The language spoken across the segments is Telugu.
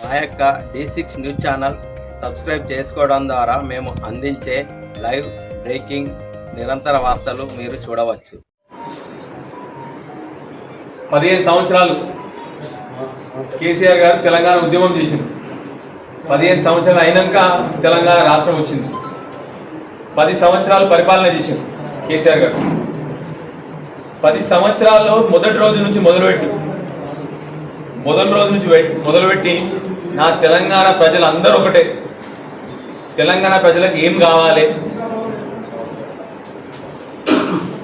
మా యొక్క D six news channel subscribe చేసుకోవడం ద్వారా మేము అందించే లైవ్ బ్రేకింగ్ నిరంతర వార్తలు మీరు చూడవచ్చు. పదిహేను సంవత్సరాలు కేసీఆర్ గారు తెలంగాణ ఉద్యమం చేసింది పదిహేను సంవత్సరాలు అయినాక తెలంగాణ రాష్ట్రం వచ్చింది. పది సంవత్సరాలు పరిపాలన చేసింది కేసీఆర్ గారు. పది సంవత్సరాల్లో మొదటి రోజు నుంచి మొదలుపెట్టి మొదటి రోజు నుంచి మొదలుపెట్టి నా తెలంగాణ ప్రజలందరూ ఒకటే. తెలంగాణ ప్రజలకు ఏం కావాలి?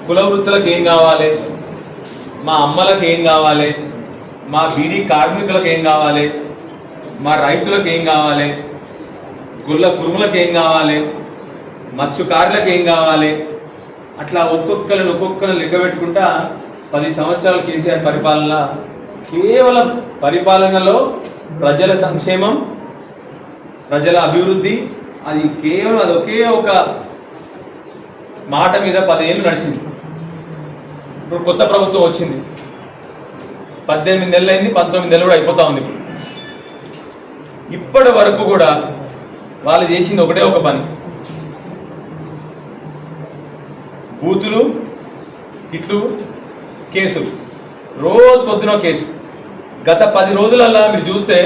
కుల వృత్తులకు ఏం కావాలి? మా అమ్మలకు ఏం కావాలి? మా బీడీ కార్మికులకు ఏం కావాలి? మా రైతులకు ఏం కావాలి? గుళ్ళ కురుములకు ఏం కావాలి? మత్స్యకారులకు ఏం కావాలి? అట్లా ఒక్కొక్కరిని ఒక్కొక్కరిని లెక్క పెట్టుకుంటా పది సంవత్సరాలు కేసీఆర్ పరిపాలన కేవలం పరిపాలనలో ప్రజల సంక్షేమం ప్రజల అభివృద్ధి అది కేవలం అది ఒకే ఒక మాట మీద పదేళ్ళు నడిచింది. ఇప్పుడు కొత్త ప్రభుత్వం వచ్చింది. పద్దెనిమిది నెలలు అయింది పంతొమ్మిది నెలలు కూడా అయిపోతా ఉంది. ఇప్పుడు ఇప్పటి వరకు కూడా వాళ్ళు చేసింది ఒకటే ఒక పని. బూతులు తిట్లు కేసులు. రోజు పొద్దున కేసు. గత పది రోజులల్లా మీరు చూస్తే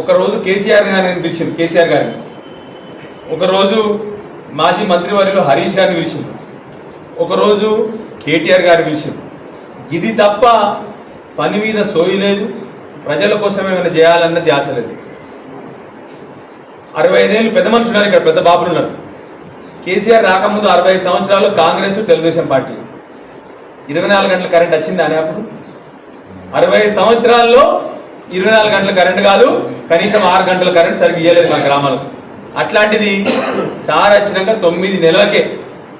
ఒకరోజు కేసీఆర్ గారిని పిలిచింది కేసీఆర్ గారిని. ఒకరోజు మాజీ మంత్రివర్యులు హరీష్ గారిని పిలిచింది. ఒకరోజు కేటీఆర్ గారి విషయం ఇది తప్ప పని మీద సోయి లేదు ప్రజల కోసం ఏమైనా చేయాలన్న ధ్యాస లేదు. అరవై ఐదేళ్ళు పెద్ద మనుషులు ఉన్నారు ఇక్కడ పెద్ద బాబులు ఉన్నారు. కేసీఆర్ రాకముందు అరవై ఐదు సంవత్సరాలు కాంగ్రెస్ తెలుగుదేశం పార్టీ. ఇరవై నాలుగు గంటల కరెంట్ వచ్చింది అని అప్పుడు? అరవై ఐదు సంవత్సరాల్లో ఇరవై నాలుగు గంటల కరెంట్ కాదు కనీసం ఆరు గంటల కరెంట్ సరిగ్గా ఇవ్వలేదు మా గ్రామాలకు అట్లాంటిది సార్ వచ్చినాక తొమ్మిది నెలలకే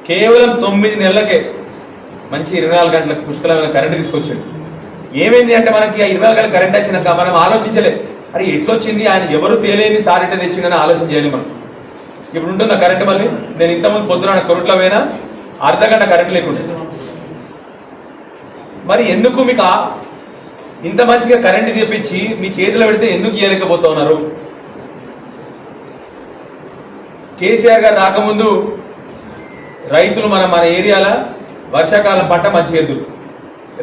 కేవలం తొమ్మిది నెలలకే మంచి ఇరవై నాలుగు గంటల పుష్కలమైన కరెంట్ తీసుకొచ్చాడు. ఏమైంది అంటే మనకి ఆ ఇరవై నాలుగు గంటల కరెంట్ వచ్చినాక మనం ఆలోచించలే. అరే ఎట్లొచ్చింది? ఆయన ఎవరు తేలేని సార్ ఎట్లా తెచ్చిందని ఆలోచన చేయాలి మనం. ఇప్పుడు ఉంటుందా కరెంట్ మళ్ళీ? నేను ఇంతకుముందు పొద్దున కొరట్లో పోయినా అర్ధ గంట కరెంట్ లేకుండా. మరి ఎందుకు మీకు ఇంత మంచిగా కరెంట్ తెప్పించి మీ చేతిలో పెడితే ఎందుకు ఇవ్వలేకపోతా ఉన్నారు? కేసీఆర్ గారు రాకముందు రైతులు మన మన ఏరియాల వర్షాకాలం పంట మంచి ఎద్దురు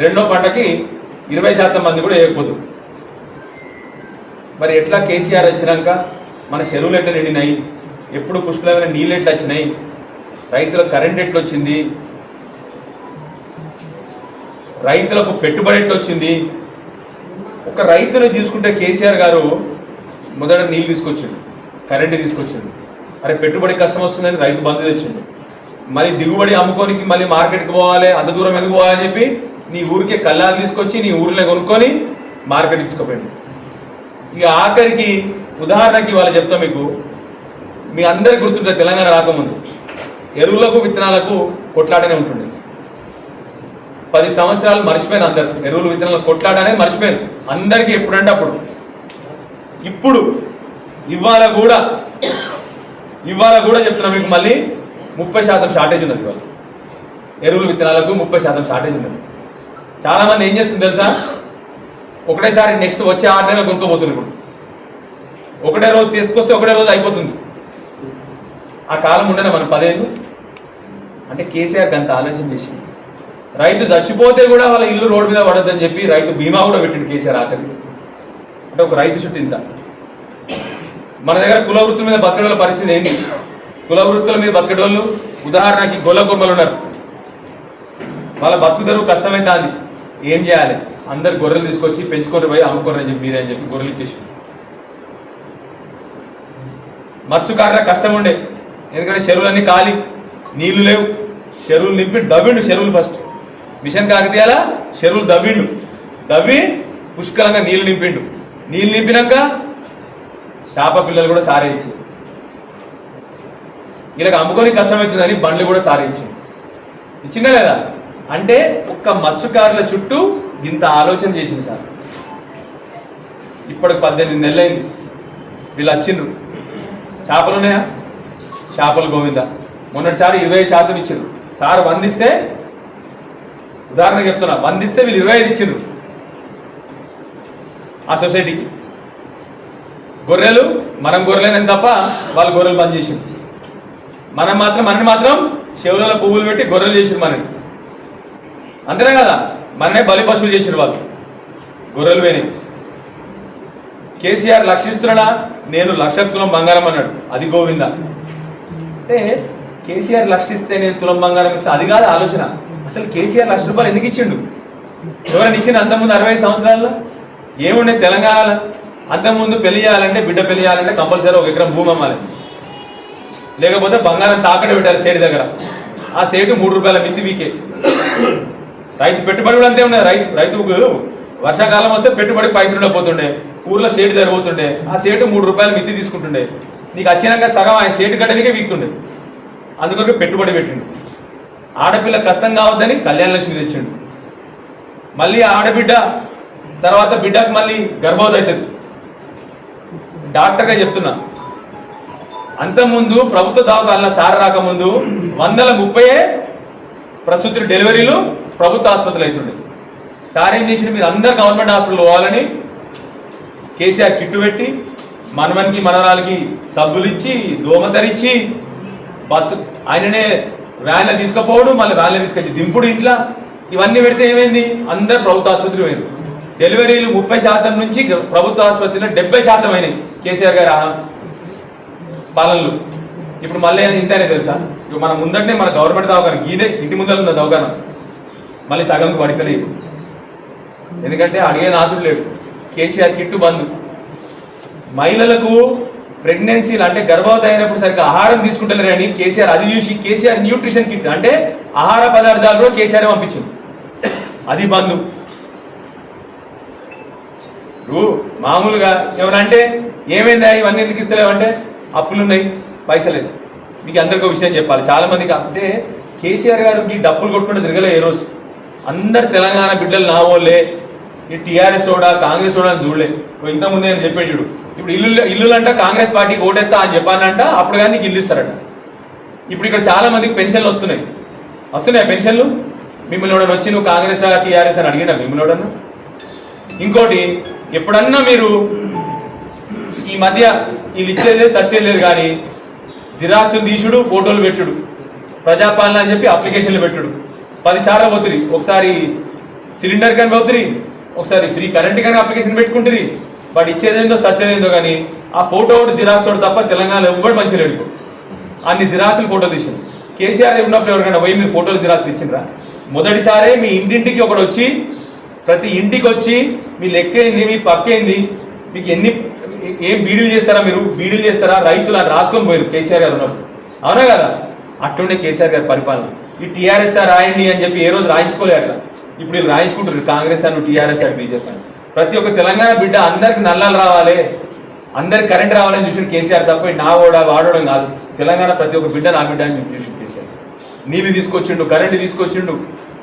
రెండో పంటకి ఇరవై శాతం మంది కూడా వేయకపోదు. మరి ఎట్లా కేసీఆర్ వచ్చినాక మన చెరువులు ఎట్లా నిండినాయి? ఎప్పుడు పుష్కలమైన నీళ్ళు ఎట్లా వచ్చినాయి? రైతులకు కరెంట్ ఎట్లా వచ్చింది రైతులకు పెట్టుబడి ఎట్లా వచ్చింది ఒక రైతుని తీసుకుంటే కేసీఆర్ గారు మొదట నీళ్ళు తీసుకొచ్చిండు కరెంట్ తీసుకొచ్చిండు. అరే పెట్టుబడి కష్టం వస్తుందని రైతు బంధు తెచ్చిండు. మళ్ళీ దిగుబడి అమ్ముకోనికి మళ్ళీ మార్కెట్కి పోవాలి అంత దూరం ఎందుకు పోవాలని చెప్పి నీ ఊరికే కల్లాలు తీసుకొచ్చి నీ ఊరిలో కొనుక్కొని మార్కెట్ తీసుకుపోయింది ఇక ఆఖరికి ఉదాహరణకి వాళ్ళు చెప్తా మీకు మీ అందరికి గుర్తుంటే తెలంగాణ రాకముందు ఎరువులకు విత్తనాలకు కొట్లాటనే ఉంటుంది పది సంవత్సరాలు మర్చిపోయిన అందరు. ఎరువులు విత్తనాలు కొట్లాట అనేది మర్చిపోయారు. అందరికీ ఎప్పుడంటే అప్పుడు. ఇప్పుడు ఇవాళ కూడా ఇవాళ కూడా చెప్తున్నా మీకు మళ్ళీ ముప్పై శాతం షార్టేజ్ ఉన్నది ఇవాళ. ఎరువులు విత్తనాలకు ముప్పై శాతం షార్టేజ్ ఉన్నది. చాలామంది ఏం చేస్తుంది తెలుసా? ఒకటేసారి నెక్స్ట్ వచ్చే ఆరు నెలలు కొనుక్కోబోతున్నారు ఇప్పుడు. ఒకటే రోజు తీసుకొస్తే ఒకటే రోజు అయిపోతుంది. ఆ కాలం ఉండేనా మనం పదేళ్ళు. అంటే కేసీఆర్ అంత ఆలోచన చేసింది. రైతు చచ్చిపోతే కూడా వాళ్ళ ఇల్లు రోడ్డు మీద పడద్దని చెప్పి రైతు బీమా కూడా పెట్టిండు కేసీఆర్ ఆఖరికి. అంటే ఒక రైతు చుట్టూ ఇంత మన దగ్గర కుల వృత్తుల మీద బతకడోళ్ళ పరిస్థితి ఏంటి కుల వృత్తుల మీద బతకడోళ్ళు ఉదాహరణకి గొల్ల గొమ్మలు ఉన్నారు. వాళ్ళ బతుకుతారు తెరువు కష్టమైతే ఏం చేయాలి? అందరు గొర్రెలు తీసుకొచ్చి పెంచుకొని పోయి అమ్ముకోరని చెప్పి మీరే అని చెప్పి గొర్రెలు ఇచ్చేసి మత్స్యకారుల కష్టం ఉండే. ఎందుకంటే చెరువులన్నీ ఖాళీ. నీళ్ళు లేవు. చెరువులు నింపి డబ్బిండు చెరువులు ఫస్ట్. మిషన్ కాకతీయాల చెరువులు దవ్విండు. దవ్వి పుష్కలంగా నీళ్ళు నింపిండు. నీళ్ళు నింపినాక చేప పిల్లలు కూడా సారే ఇచ్చింది వీళ్ళకి అమ్ముకొని కష్టమవుతుందని బండ్లు కూడా సారే ఇచ్చింది ఇచ్చిందా లేదా? అంటే ఒక్క మత్స్యకారుల చుట్టూ ఇంత ఆలోచన చేసింది సార్. ఇప్పటికి పద్దెనిమిది నెలలైంది. వీళ్ళు వచ్చిండ్రు. చేపలు ఉన్నాయా? చేపలు గోవింద. మొన్నటిసారి ఇరవై శాతం ఇచ్చిండ్రు. సార్ వందిస్తే ఉదాహరణ చెప్తున్నా వందిస్తే వీళ్ళు ఇరవై ఐదు ఇచ్చిండ్రు. ఆ సొసైటీకి. గొర్రెలు మనం గొర్రెలేనని తప్ప వాళ్ళు గొర్రెలు బంద్ చేసింది మనం మాత్రం మనని మాత్రం చెవులలో పువ్వులు పెట్టి గొర్రెలు చేసింది మనని. అంతేనా కదా? మననే బలి పశువులు చేసిండ్రు వాళ్ళు. గొర్రెలు వేని కేసీఆర్ లక్షిస్తున్నాడా? నేను లక్ష తులం బంగారం అన్నాడు. అది గోవింద. అంటే కేసీఆర్ లక్షిస్తే నేను తులం బంగారం ఇస్తే అది కాదు ఆలోచన. అసలు కేసీఆర్ లక్ష రూపాయలు ఎందుకు ఇచ్చిండు? ఎవరైనా ఇచ్చిన అంతకుముందు అరవై సంవత్సరాల్లో? ఏముండే తెలంగాణలో? అంతకుముందు పెళ్ళి చేయాలంటే బిడ్డ పెళ్ళి చేయాలంటే కంపల్సరీ ఒక ఎకరం భూమి అమ్మాలి. లేకపోతే బంగారం తాకట్టు పెట్టాలి సేటు దగ్గర. ఆ సేటు మూడు రూపాయల మిత్తి వీకే రైతు పెట్టుబడి కూడా అంతే ఉన్నాయి. రైతు రైతుకు వర్షాకాలం వస్తే పెట్టుబడికి పైసలు ఉండకపోతుండే. ఊర్లో సేటు జరిగిపోతుండే ఆ సేటు మూడు రూపాయలు మిత్తి తీసుకుంటుండే. నీకు వచ్చినాక సగం ఆయన సేటు కట్టనికే వీక్తుండే. అందుకొరకు పెట్టుబడి పెట్టిండు. ఆడపిల్ల కష్టం కావద్దని కళ్యాణ లక్ష్మి తెచ్చిండు. మళ్ళీ ఆడబిడ్డ తర్వాత బిడ్డకు మళ్ళీ గర్భవతి అవుతుంది డాక్టర్గా చెప్తున్నా. అంతకుముందు ప్రభుత్వ దవాఖాన సార్ రాకముందు వందల ముప్పై ప్రసూతి డెలివరీలు ప్రభుత్వ ఆసుపత్రులు అవుతుండే సార్ ఏం చేసిన మీరు అందరు గవర్నమెంట్ హాస్పిటల్ పోవాలని కేసీఆర్ కిట్టు పెట్టి మనవనికి మనవరాలకి సబ్బులు ఇచ్చి ధరించి బస్సు ఆయననే వ్యాన్లో తీసుకుపోవడం మళ్ళీ వ్యాన్లో తీసుకొచ్చి దింపుడు ఇంట్లో. ఇవన్నీ పెడితే ఏమైంది? అందరు ప్రభుత్వ ఆసుపత్రి పోయింది. డెలివరీలు ముప్పై శాతం నుంచి ప్రభుత్వ ఆసుపత్రిలో డెబ్బై శాతం అయినాయి. కేసీఆర్ గారు పాలనలు. ఇప్పుడు మళ్ళీ ఇంతనే తెలుసా? ఇప్పుడు మన ముందటనే మన గవర్నమెంట్ దవాఖాన గీదే ఇంటి ముందర ఉన్న దవాఖాన. మళ్ళీ సగంకు పడకలేదు ఎందుకంటే అడిగే నాతుడు లేడు. కేసీఆర్ కిట్టు బంద్. మహిళలకు ప్రెగ్నెన్సీలు అంటే గర్భవతి అయినప్పుడు సరిగ్గా ఆహారం తీసుకుంటలేరు అని కేసీఆర్ అది చూసి కేసీఆర్ న్యూట్రిషన్ కిట్ అంటే ఆహార పదార్థాలు కూడా కేసీఆర్ పంపించింది అది బంద్. ఇప్పుడు మామూలుగా ఎవరంటే ఏమైందా ఇవన్నీ ఎందుకు ఇస్తలేవంటే అప్పులు ఉన్నాయి పైసలేదు మీకు అందరికీ విషయం చెప్పాలి. చాలా మందికి అంటే కేసీఆర్ గారు డబ్బులు కొట్టుకుంటే తిరగలే ఏ రోజు. అందరు తెలంగాణ బిడ్డలు నా వాళ్ళే ఈ టీఆర్ఎస్ ఓడా కాంగ్రెస్ ఓడా అని చూడలే. ఓ ఇంతకుముందు నేను చెప్పాడు ఇప్పుడు ఇల్లు ఇల్లులంట కాంగ్రెస్ పార్టీకి ఓటేస్తా అని చెప్పానంట అప్పుడు కానీ నీకు ఇల్లు ఇస్తారట. ఇప్పుడు ఇక్కడ చాలా మందికి పెన్షన్లు వస్తున్నాయి. వస్తున్నాయి పెన్షన్లు? మిమ్మల్ని ఎవడన్నా వచ్చి నువ్వు కాంగ్రెస్ టీఆర్ఎస్ అని అడిగినా మిమ్మల్ని ఎవడన్నా? ఇంకోటి ఎప్పుడన్నా మీరు ఈ మధ్య వీళ్ళు ఇచ్చేది లేదు సచ్చేది లేదు కానీ జిరాక్సులు తీసుడు ఫోటోలు పెట్టుడు. ప్రజాపాలన అని చెప్పి అప్లికేషన్లు పెట్టుడు. పదిసార్లు పోతుంది ఒకసారి సిలిండర్ కానీ పోతుంది ఒకసారి ఫ్రీ కరెంట్ కానీ అప్లికేషన్ పెట్టుకుంటుంది వాడు ఇచ్చేదేందో సచ్చేదేందో కానీ ఆ ఫోటో ఒకటి జిరాక్స్ ఒకటి తప్ప తెలంగాణలో ఎవ్వడు మంచి లేడు. అన్ని జిరాక్సులు ఫోటోలు తీసింది కేసీఆర్ ఉన్నప్పుడు ఎవరికైనా పోయి మీరు ఫోటోలు జిరాక్స్ ఇచ్చిండ్రా? మొదటిసారే మీ ఇంటింటికి ఒకడు వచ్చి ప్రతి ఇంటికి వచ్చి మీ లెక్క ఏంది మీ పక్కైంది మీకు ఎన్ని ఏం బీడీలు చేస్తారా మీరు? బీడీలు చేస్తారా? రైతులు అని రాసుకొని పోయారు కేసీఆర్ గారు ఉన్నప్పుడు. అవునా కదా? అట్టుండే కేసీఆర్ గారి పరిపాలన. ఈ టీఆర్ఎస్ రాయండి అని చెప్పి ఏ రోజు రాయించుకోలే అట్లా. ఇప్పుడు వీళ్ళు రాయించుకుంటారు కాంగ్రెస్ అని టీఆర్ఎస్ అని బీజేపీ అని. ప్రతి ఒక్క తెలంగాణ బిడ్డ అందరికి నల్లాలు రావాలి. అందరికి కరెంట్ రావాలని చూసిన కేసీఆర్ తప్ప నా ఓడా వాడడం కాదు. తెలంగాణ ప్రతి ఒక్క బిడ్డ నా బిడ్డ అని చూసిన కేసీఆర్. నీవి తీసుకొచ్చిండు కరెంట్ తీసుకొచ్చిండు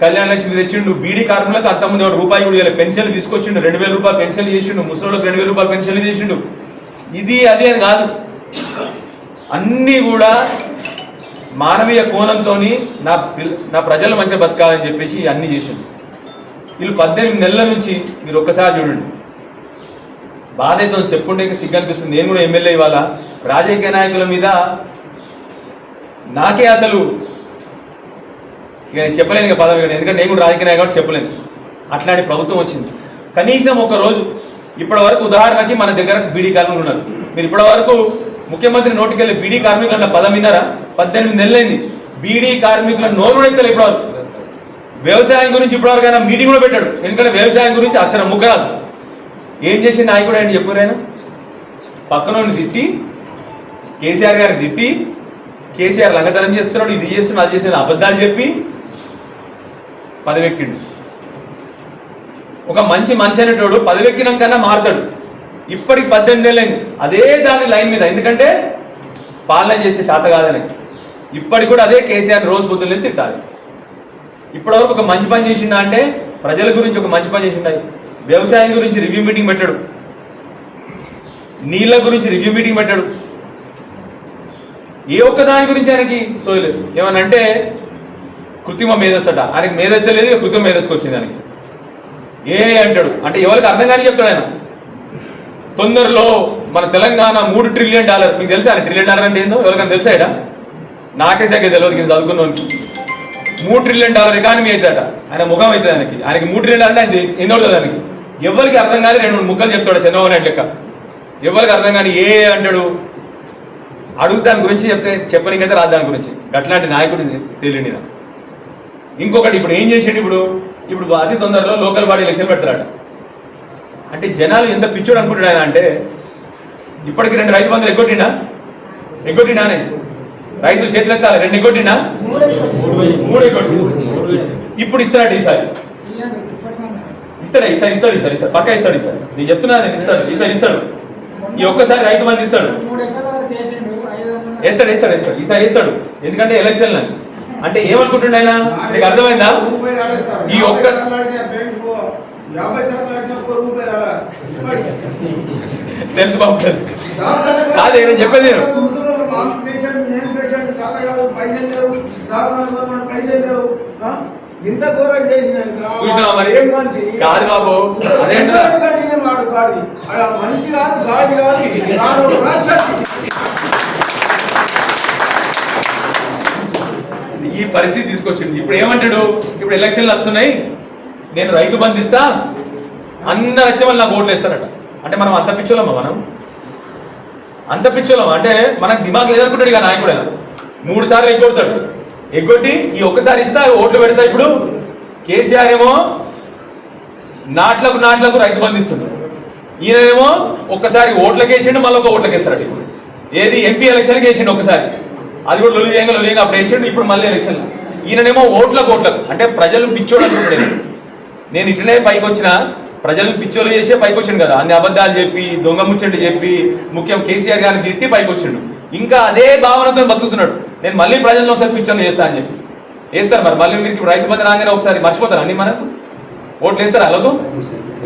కళ్యాణ లక్ష్మి తెచ్చిండు బీడీ కార్మికులకు అంతమంది వాడు రూపాయి కూడా పెన్షన్లు తీసుకొచ్చిండు రెండు వేల రూపాయలు పెన్షన్లు చేసిండు ముసలికి రెండు వేల రూపాయలు పెన్షన్లు చేసిండు. ఇది అది అని కాదు. అన్నీ కూడా మానవీయ కోణంతో నా నా ప్రజలు మంచిగా బతకాలని చెప్పేసి అన్నీ చేసిండు. వీళ్ళు పద్దెనిమిది నెలల నుంచి మీరు ఒక్కసారి చూడండి. బాధ అయితే చెప్పుకుంటే సిగ్గు అనిపిస్తుంది. నేను కూడా ఎమ్మెల్యే ఇవాళ రాజకీయ నాయకుల మీద నాకే అసలు ఇక నేను చెప్పలేను ఇక పదవి ఎందుకంటే నేను కూడా రాజకీయ నాయకుడు చెప్పలేను. అట్లాంటి ప్రభుత్వం వచ్చింది. కనీసం ఒక రోజు ఇప్పటి వరకు ఉదాహరణకి మన దగ్గర బీడీ కార్మికులు ఉన్నారు. మీరు ఇప్పటి వరకు ముఖ్యమంత్రి నోటికెళ్ళి బీడీ కార్మికులు అన్న పదం విన్నారా? పద్దెనిమిది నెలలైంది. బీడీ కార్మికుల నోరు ఎత్తలే ఇప్పటి వరకు వ్యవసాయం గురించి ఇప్పటివరకు ఆయన మీటింగ్ కూడా పెట్టాడు. ఎందుకంటే వ్యవసాయం గురించి అక్షరం ముఖరాదు ఏం చేసి నాయకుడు ఆయన చెప్పురాయన పక్కన తిట్టి కేసీఆర్ గారిని తిట్టి కేసీఆర్ లంగతనం చేస్తున్నాడు ఇది చేస్తున్నాడు అది చేసిన అబద్ధాలు చెప్పి పదవెక్కిండు. ఒక మంచి మనిషి అనేటోడు పదవెక్కినాకన్నా మారుతాడు. ఇప్పటికి పద్దెనిమిది ఏళ్ళైంది. అదే దాని లైన్ మీద. ఎందుకంటే పాలన చేసే శాత కాదని ఇప్పటికి కూడా అదే కేసీఆర్ రోజు పొద్దున్నేసి తిట్టాలి. ఇప్పటివరకు ఒక మంచి పని చేసిందా అంటే ప్రజల గురించి ఒక మంచి పని చేసిండా వ్యవసాయం గురించి రివ్యూ మీటింగ్ పెట్టాడు. నీళ్ళ గురించి రివ్యూ మీటింగ్ పెట్టాడు. ఏ ఒక్క దాని గురించి ఆయనకి సోయలేదు ఏమనంటే కృత్రిమ మేధస్సట ఆయనకి మేధస్సు లేదు కృత్రిమ మేధస్సుకు వచ్చింది ఆయనకి. ఏ అంటాడు? అంటే ఎవరికి అర్థం కానీ చెప్తాడు ఆయన. తొందరలో మన తెలంగాణ మూడు ట్రిలియన్ డాలర్. మీకు తెలుసా ట్రిలియన్ డాలర్ అంటే ఏందో? ఎవరికైనా తెలుసా ఈడ? నాకే తెలియదు ఇది చదువుకున్నోనికి. మూడు ట్రిలియన్ డాలర్ ఎకానమీ అవుతాడట ఆయన ముఖం అవుతుంది ఆయనకి. ఆయనకి మూడు ట్రిలియన్ డాలర్ అంటే ఆయన ఎన్నో ఆయనకి ఎవరికి అర్థం కానీ రెండు మూడు ముక్కలు చెప్తాడు చంద్రబాబు నాయుడు లెక్క. ఎవరికి అర్థం కాని ఏ అంటాడు? అడుగు దాని గురించి చెప్తే చెప్పనీకైతే రాదు దాని గురించి. అట్లాంటి నాయకుడు తెలియని ఇంకొకటి ఇప్పుడు ఏం చేసిండు ఇప్పుడు? ఇప్పుడు అతి తొందరలో లోకల్ బాడీ ఎలక్షన్ పెడతారట. అంటే జనాలు ఎంత పిచ్చోడు అనుకుంటాడు ఆయన అంటే ఇప్పటికి రెండు రైతు బంధువులు ఎగ్గొట్టిండా? ఎగ్గొట్టిండా అని రైతులు చేతులు ఎత్తాలి. రెండు కొట్టినా? మూడు కొట్టి ఇప్పుడు ఇస్తాడు? ఈసారి ఇస్తాడు ఈసారి ఇస్తాడు ఈసారి ఇస్తాడు పక్కా ఇస్తాడు ఈసారి నేను చెప్తున్నా నేను ఇస్తాడు. ఈసారి ఇస్తాడు. ఈ ఒక్కసారి రైతు మంది ఇస్తాడు. వేస్తాడు వేస్తాడు వేస్తాడు. ఈసారి వేస్తాడు. ఎందుకంటే ఎలక్షన్ అంటే ఏమనుకుంటుండే ఆయన? నీకు అర్థమైందా? ఈ ఒక్క తెలుసు బాబు తెలుసు. కాదే, నేను చెప్పేది నేను. ముసలోళ్ళు మా పేషెంట్ నేను పేషెంట్ చాలా కాదు పైసలు లేవు దాఖలు గవర్నమెంట్ పైసలు లేవు? ఇంత ఘోరం చేసిన చూసినావా మరి? ఏం? కాదు బాబు, కట్టిన వాడు గాడి మనిషి కాదు గాడి కాదు ఒక రాక్షసి. ఈ పరిస్థితి తీసుకొచ్చింది. ఇప్పుడు ఏమంటాడు? ఇప్పుడు ఎలక్షన్లు వస్తున్నాయి. నేను రైతు బంధిస్తా అందరు వచ్చే వాళ్ళు నాకు ఓట్లు వేస్తారట అంటే మనం అంత పిచ్చోళ్ళమా మనం? అంత పిచ్చోళ్ళం అంటే మనకు దిమాగ్ లేదనుకుంటాడు ఇక నాయకుడు. మూడు సార్లు ఎగ్గొడతాడు. ఎగ్గొట్టి ఈ ఒక్కసారి ఇస్తా ఓట్లు పెడతా. ఇప్పుడు కేసీఆర్ ఏమో నాట్లకు నాట్లకు రైతు బంధిస్తుంది ఈయనేమో ఒక్కసారి ఓట్లకి వేసిండు మళ్ళీ ఒక ఓట్లకి వేస్తాడు ఇప్పుడు ఏది ఎంపీ ఎలక్షన్కి వేసిండు ఒకసారి అది కూడా లొలి చేయంగా లొలి అప్పుడు వేసిండు ఇప్పుడు మళ్ళీ ఎలక్షన్ ఈయననేమో ఓట్లకు ఓట్లకు అంటే ప్రజలు పిచ్చోడు అనుకుంటాడు నేను ఇట్లనే పైకి వచ్చిన ప్రజలు పిచ్చోలు చేసే పైకి వచ్చిండు కదా. అన్ని అబద్ధాలు చెప్పి దొంగ ముచ్చండి చెప్పి ముఖ్యం కేసీఆర్ గారిని తిట్టి పైకి వచ్చిండు. ఇంకా అదే భావనతో బతుకుతున్నాడు. నేను మళ్ళీ ప్రజల్లో ఒకసారి పిచ్చోలు చేస్తా అని చెప్పి. వేస్తారు మరి. మళ్ళీ మీరు ఇప్పుడు రైతు బంధు రాగానే ఒకసారి మర్చిపోతారు అన్ని మనకు? ఓట్లు వేస్తారా అలాగో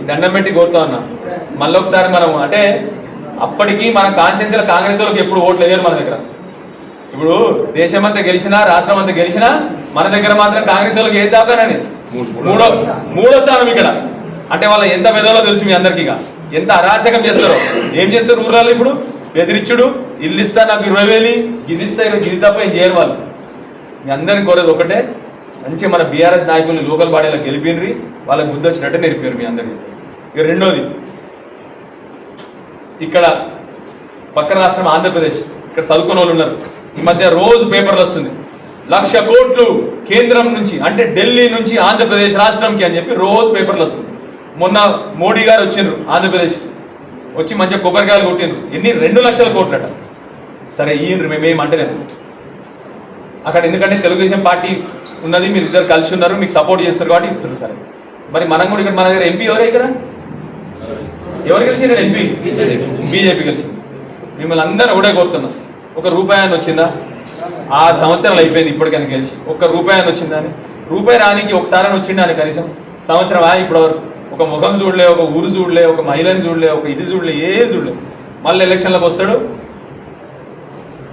దండం పెట్టి కోరుతా ఉన్నా. మళ్ళీ ఒకసారి మనం అంటే అప్పటికి మన కాన్స్టిట్యూన్సీలో కాంగ్రెస్ వాళ్ళకి ఎప్పుడు ఓట్లు వేయరు మన దగ్గర. ఇప్పుడు దేశం అంతా గెలిచినా రాష్ట్రం అంతా గెలిచినా మన దగ్గర మాత్రం కాంగ్రెస్ వాళ్ళకి ఏది దాకానని మూడో మూడో స్థానం ఇక్కడ. అంటే వాళ్ళ ఎంత మెదవలో తెలుసు మీ అందరికీ ఇక. ఎంత అరాచకం చేస్తారో. ఏం చేస్తారు ఊర్లలో ఇప్పుడు? బెదిరిచ్చుడు ఇల్లు ఇస్తా నాకు ఇరవై వేలు ఇది ఇస్తా ఇరవై ఇది తప్ప ఏం చేయరు వాళ్ళు. మీ అందరిని కోరేది ఒకటే. మంచి మన బీఆర్ఎస్ నాయకుల్ని లోకల్ బాడీలో గెలిపినరి వాళ్ళకి బుద్ధి వచ్చినట్టే నేర్పారు మీ అందరికీ ఇక రెండోది ఇక్కడ పక్క రాష్ట్రం ఆంధ్రప్రదేశ్ ఇక్కడ చదువుకున్న వాళ్ళు ఉన్నారు. ఈ మధ్య రోజు పేపర్లు వస్తుంది లక్ష కోట్లు కేంద్రం నుంచి అంటే ఢిల్లీ నుంచి ఆంధ్రప్రదేశ్ రాష్ట్రంకి అని చెప్పి రోజు పేపర్లు వస్తుంది మొన్న మోడీ గారు వచ్చిండ్రు ఆంధ్రప్రదేశ్ వచ్చి మంచిగా కొబ్బరికాయలు కొట్టిండ్రు. ఎన్ని? రెండు లక్షల కోట్లట. సరే ఈయన మేమేం అంటలేదు అక్కడ ఎందుకంటే తెలుగుదేశం పార్టీ ఉన్నది మీరు ఇద్దరు కలిసి ఉన్నారు మీకు సపోర్ట్ చేస్తారు కాబట్టి ఇస్తున్నారు సరే. మరి మనం కూడా ఇక్కడ మన దగ్గర ఎంపీ ఎవరే ఇక్కడ? ఎవరు గెలిచిండ్రు ఎంపీ? బీజేపీ కలిసి మిమ్మల్ని అందరూ ఒకటే కోరుతున్నాం ఒక రూపాయి అని వచ్చిందా? ఆరు సంవత్సరాలు అయిపోయింది ఇప్పటికైనా గెలిచి. ఒక్క రూపాయి అని వచ్చిందా అని? రూపాయి రానికి ఒకసారి అని వచ్చిందా అని కనీసం? సంవత్సరం ఆ ఇప్పటివరకు. ఒక ముఖం చూడలే ఒక ఊరు చూడలే ఒక మహిళని చూడలే ఒక ఇది చూడలే ఏ చూడలే. మళ్ళీ ఎలక్షన్లకు వస్తాడు.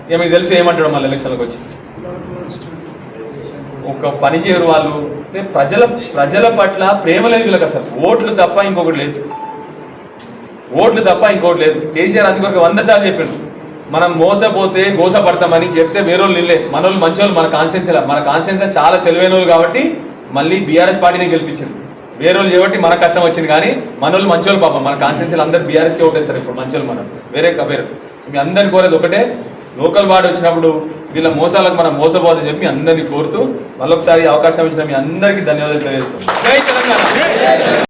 ఇక మీకు తెలిసి ఏమంటాడు మళ్ళీ ఎలక్షన్లకు వచ్చి? ఒక పని చేయరు వాళ్ళు. ప్రజల ప్రజల పట్ల ప్రేమ లేదు వీళ్ళకి అసలు. ఓట్లు తప్ప ఇంకొకటి లేదు. ఓట్లు తప్ప ఇంకోటి లేదు. కేసీఆర్ అందుకొరకు వంద సార్లు చెప్పిండు. మనం మోసపోతే గోసపడతామని చెప్తే వేరే వాళ్ళు నిల్లే మన వాళ్ళు మంచి వాళ్ళు మన కాన్స్టిట్యూన్సీ మన కాన్స్టిట్యూన్సీ చాలా తెలివైన వాళ్ళు కాబట్టి మళ్ళీ బీఆర్ఎస్ పార్టీని గెలిపించింది. వేరే వాళ్ళు చేయబట్టి మన కష్టం వచ్చింది కానీ మన వాళ్ళు మంచి వాళ్ళు పాపం. మన కాన్స్టిట్యూన్సీలు అందరూ బీఆర్ఎస్కి ఓటేస్తారు ఇప్పుడు మంచి వాళ్ళు మనం. వేరే వేరే. మీ అందరిని కోరేది ఒకటే లోకల్ వార్డు వచ్చినప్పుడు వీళ్ళ మోసాలకు మనం మోసపోదని చెప్పి అందరినీ కోరుతూ మళ్ళొకసారి అవకాశం ఇచ్చిన మీ అందరికీ ధన్యవాదాలు తెలియజేస్తాం